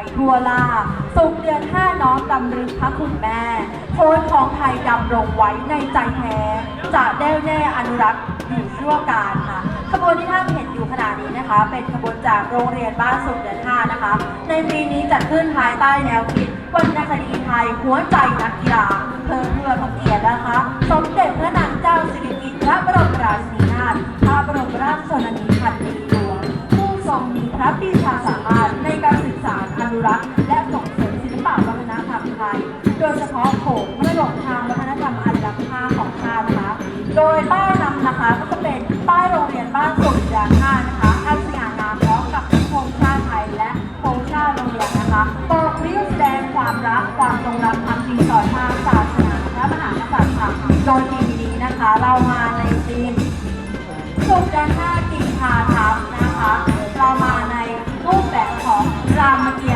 ยทั่วล่าสุขเดือนห้าน้อมดำรึกพระคุณแม่ โคนของไทยดำรงไว้ในใจแท้ จะแน่วแน่อนุรักษ์อยู่ชั่วการค่ะ ขบวนที่ท่านเห็นอยู่ขณะนี้นะคะ เป็นขบวนจากโรงเรียนบ้านสุขเดือนห้านะคะ ในปีนี้จัดขึ้นภายใต้แนวคิดวรรณคดีไทยหัวใจนักกีฬาเพิ่ม รักษ์และส่งเสริมศิลปวัฒนธรรมไทย โดยเฉพาะโขงมรดกทางวัฒนธรรมอันล้ำค่าของชาตินะคะ โดยป้ายนำนะคะก็จะเป็นป้ายโรงเรียนบ้านสุขยานห้านะคะอันสง่างามพร้อมกับธงชาติไทยและธงชาติโรงเรียนนะคะบอกรียกแสดงความรักความจงรักภักดีต่อชาติศาสนาและมหากษัตริย์ค่ะโดยปีมนี้นะคะเรามาในทีมสุขแดนห้ากินพาทัพนะคะ เรามาในรูปแบบของรามเกียรติ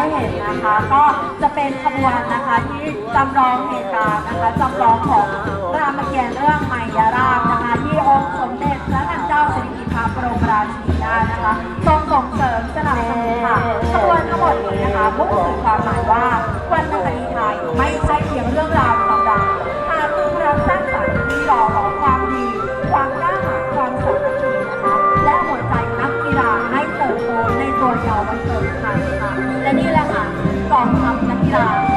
ได้เห็นนะคะ ก็จะเป็นขบวนนะคะที่จำลองเหตุการณ์นะคะจำลองของรามเกียรติ์เรื่องไมยราบนะคะที่องค์สมเด็จพระนางเจ้าสิริกิติ์พระบรมราชินีนาถนะคะทรงส่งเสริมสนับสนุนค่ะขบวนทั้งหมดนี้นะคะมุ่งสื่อความหมายว่าวรรณคดีไทยไม่ใช่เพียงเรื่องราวธรรมดาหากคือพลังสร้างสรรค์ที่หล่อหลอมความดี ความกล้าหาญความสามัคคีนะคะและหัวใจนักกีฬาให้เติบโตในตัวเยาวชนไทยค่ะ 감사합니다.